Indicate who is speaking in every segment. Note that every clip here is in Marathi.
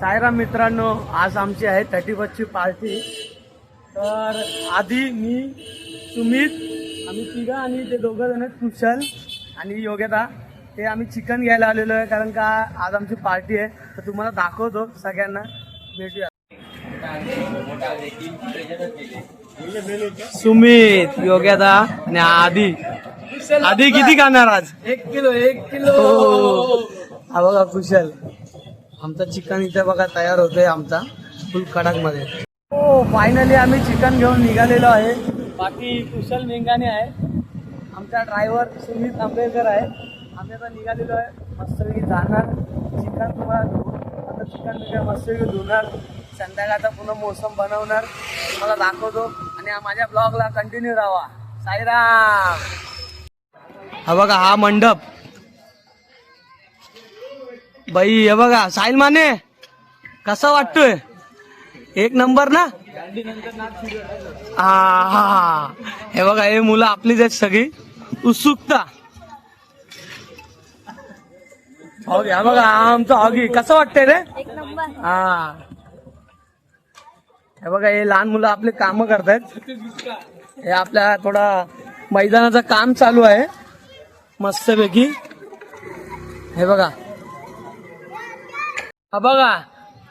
Speaker 1: सायराम मित्रांनो आज आमची आहे थर्टी फर्स्टची पार्टी. तर आधी मी सुमित आम्ही तिघं आणि ते दोघं जण आहेत, कुशल आणि योग्यता ते आम्ही चिकन घ्यायला आलेलो आहे कारण का आज आमची पार्टी आहे. तर तुम्हाला दाखवतो सगळ्यांना. भेटूया. सुमित योग्यता आणि आधी. आधी किती खाणार आज?
Speaker 2: एक किलो एक किलो.
Speaker 1: हो. हा बघा कुशल. आमचा चिकन इथे बघा तयार होतोय आमचा फुल कडकमध्ये हो फायनली आम्ही चिकन घेऊन निघालेलो आहे. बाकी कुशल मेंगाने आहे. आमचा ड्रायव्हर सुमित आंबेडकर आहे. आम्ही आता निघालेलो आहे मस्तपैकी जाणार. चिकन तुम्हाला आता चिकन वगैरे मस्तपैकी धुणार. संध्याकाळचा पुन्हा मोसम बनवणार. तुम्हाला दाखवतो. आणि माझ्या ब्लॉगला कंटिन्यू राहा. साईराम! हा बघा हा मंडप. बाई हे बघा साहिल माने कसा वाटतोय? एक नंबर ना? हा हा हा. हे बघा हे मुलं आपलीच आहेत सगळी. उत्सुकता. हॉगी हा बघा आमचा हॉगी कसं वाटतंय रे? हा. हे बघा हे लहान मुलं आपले काम करतायत. हे आपल्या थोडा मैदानाचं काम चालू आहे. मस्तपैकी. हे बघा. हा बघा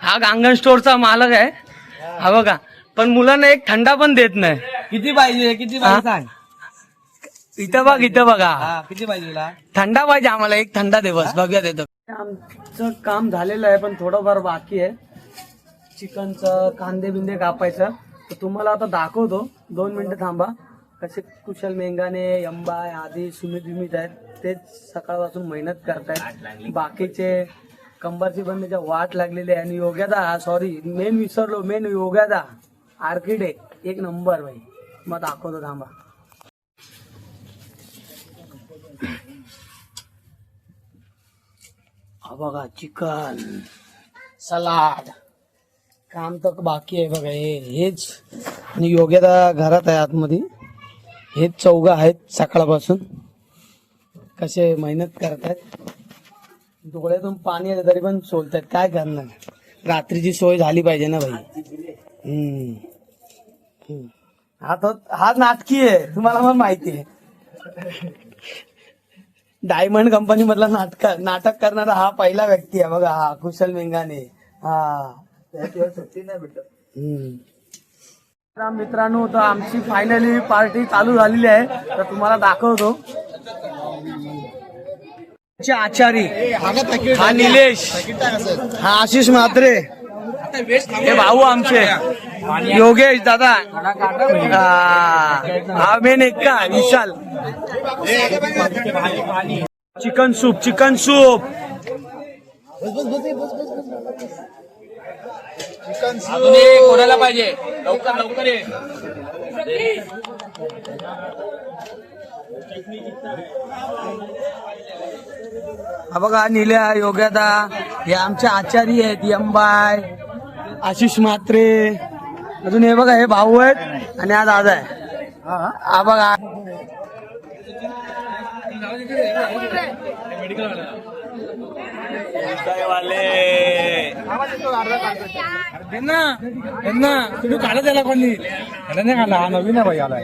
Speaker 1: हा गांगण स्टोअरचा मालक आहे. हा बघा पण मुलांना एक थंडा पण देत नाही.
Speaker 2: किती पाहिजे किती
Speaker 1: हा?
Speaker 2: पाहिजे सांग.
Speaker 1: इथं बघ इथं बघा.
Speaker 2: हा किती पाहिजे तुला?
Speaker 1: थंडा पाहिजे आम्हाला एक थंडा दे बस बघूया देतो आमचं काम झालेलं आहे पण थोडंफार बाकी आहे. चिकनचं कांदे बिंदे कापायचं. तर तुम्हाला आता दाखवतो. दोन मिनिटं थांबा. कसे कुशल मेंगाने यंबाय आदी सुमित बिमित आहेत. तेच सकाळपासून मेहनत करतायत. बाकीचे कंबरची बंदीच्या वाट लागलेली आहे. आणि योग्यादा सॉरी मेन विसरलो मेन योग्यादा आर्किटेक्ट एक नंबर भाई. मग दाखवतो थांबा. हा बघा चिकन सलाड. काम तर बाकी आहे बघा हे हेच. आणि योग्यता घरात आहे आतमध्ये. हेच चौघ आहेत सकाळपासून. कसे मेहनत करत आहेत डोळ्यातून पाणी येतं तरी पण सोलतात. काय करणार? रात्रीची सोय झाली पाहिजे ना भाई. हम्म. हा तो हा नाटकी आहे. तुम्हाला पण माहिती आहे. डायमंड कंपनी मधला नाटक नाटक करणारा हा पहिला व्यक्ती आहे. बघा हा कुशल मेंगाने हा. सुट्टी नाही भेटत मित्रांनो तर आमची फायनली पार्टी चालू झालेली आहे. तर तुम्हाला दाखवतो. आचारी. हा निलेश. हा आशिष म्हात्रे. हे भाऊ आमचे. योगेश दादा. हा. मेन एक का? Vishal. Chicken soup chicken soup.
Speaker 2: अजून एक कोणाला पाहिजे. लवकर लवकर
Speaker 1: हा बघा निल्या योग्यता हे आमचे आचारी आहेत यंबाय आशिष म्हात्रे. अजून हे बघा हे भाऊ आहेत आणि हा दादा आहे. हा बघा.
Speaker 2: त्यांना त्यांना तुम्ही काढा त्याला कोणी. त्याला नाही काढला हा नवीन आहे भाई आलाय.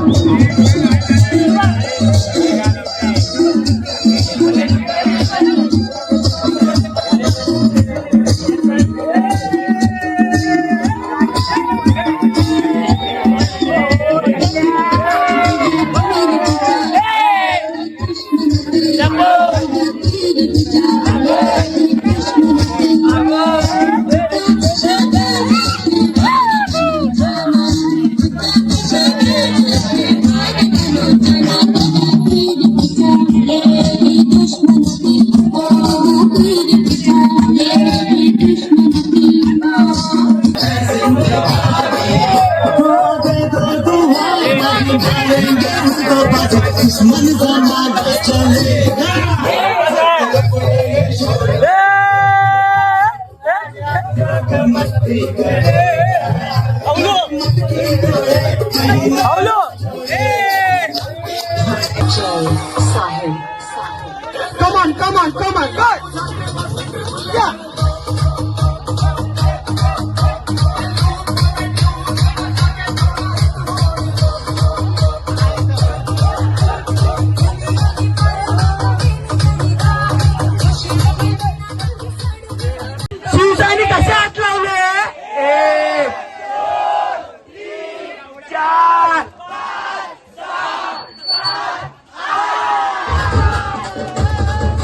Speaker 1: तो बस Come on, come on, come on, go! Yeah!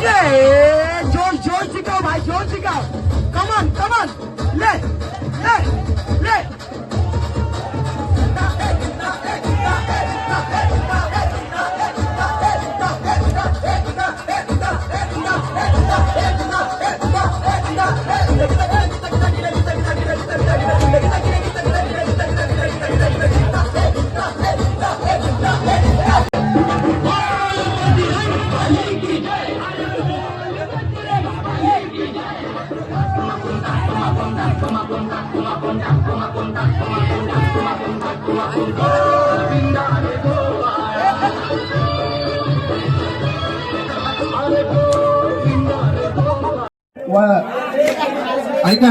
Speaker 1: ले जोर जोर चिकाओ भाई जोर चिकाओ कमान कमान ले ले ले
Speaker 3: Hey, hey, hey, hey, hey, hey, hey, hey, hey, hey, ऐका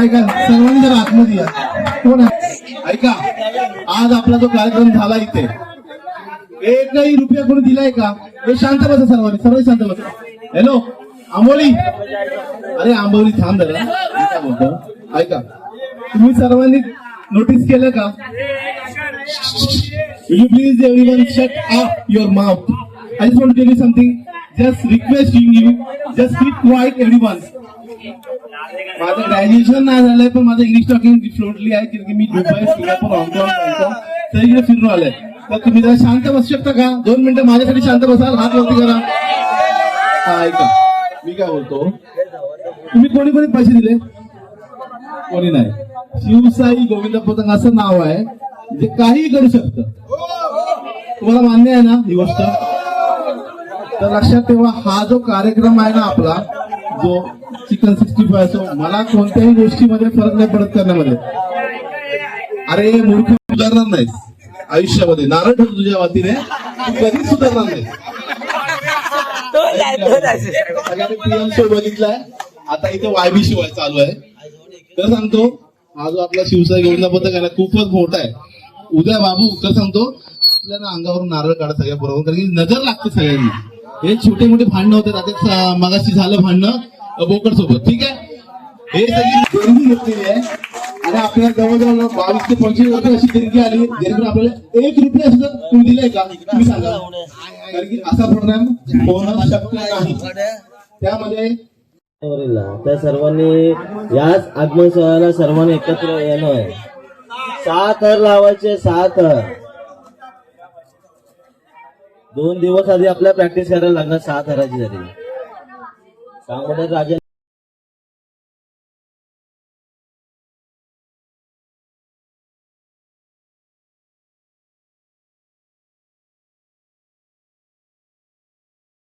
Speaker 3: ऐका सर्वांनी जरा आतमध्ये या. कोण आहे? ऐका आज आपला जो कार्यक्रम झाला इथे एकही रुपया कोणी दिलाय का? हे शांत बसा सर्वांनी सर्व शांत बसा. हॅलो आंबोली? अरे आंबोली थांब जरा. मी बोलतो ऐका. तुम्ही सर्वांनी नोटीस केलं का? You please please everyone shut up your mouth? I just want you something just something. Just requesting you, just keep quiet everyone. माझं ग्रॅज्युएशन नाही झालंय पण माझं इंग्लिश टॉकिंग फ्लुएंटली आहे कारण की मी दुबई सिंगापूर हाँगकाँग बँकॉक इकडे फिरून आलोय. तर तुम्ही जरा शांत बसू शकता का? दोन मिनिटं माझ्यासाठी शांत बसाल हात वरती करा. ऐका. मी काय बोलतो? तुम्ही कोणी कोणी पैसे दिले? कोणी नाही. शिवसाई गोविंद पतंग असं नाव आहे जे काही करू शकतं. तुम्हाला मान्य आहे ना ही गोष्ट? तर लक्षात ठेवा हा जो कार्यक्रम आहे ना आपला जो चिकन सिक्स्टी फाय असो मला कोणत्याही गोष्टीमध्ये फरक नाही पडत करण्यामध्ये. अरे मूर्ख सुधारणार नाहीस. आयुष्यामध्ये. नारळ ठेवतो तुझ्या वतीने कधी कधीच सुधारणार नाही पीएम शो बघितलाय. आता इथे वायबी शिवाय चालू आहे. तर सांगतो हा जो आपला शिवसाई गोविंदा पत्र आहे खूपच मोठा आहे. उद्या बाबू तर सांगतो आपल्याला अंगावरून नारळ काढा सगळ्या बरोबर कारण की नजर लागते सगळ्यांना. हे छोटे मोठे भांडणं होते आता मगाशी झालं भांडणं बोकड सोबत ठीक आहे? हे सगळी देणगी घेतलेली आहे आणि आपल्याला जवळजवळ बावीस ते पंचवीस वर्ष अशी देणगी आली. जेणेकरून आपल्याला एक रुपया सुद्धा तुम्ही दिलाय का? तुम्ही सांगा. कारण की असा प्रोग्राम होणं शक्य नाही. त्यामध्ये
Speaker 4: त्या सर्वांनी याच आगमन सोहळ्याला सर्वांनी एकत्र येणं आहे. सहा थर लावायचे सहा थर दोन दिवस आधी आपल्याला प्रॅक्टिस करायला लागणार सहा थराची जरी सांगोड्यात राजा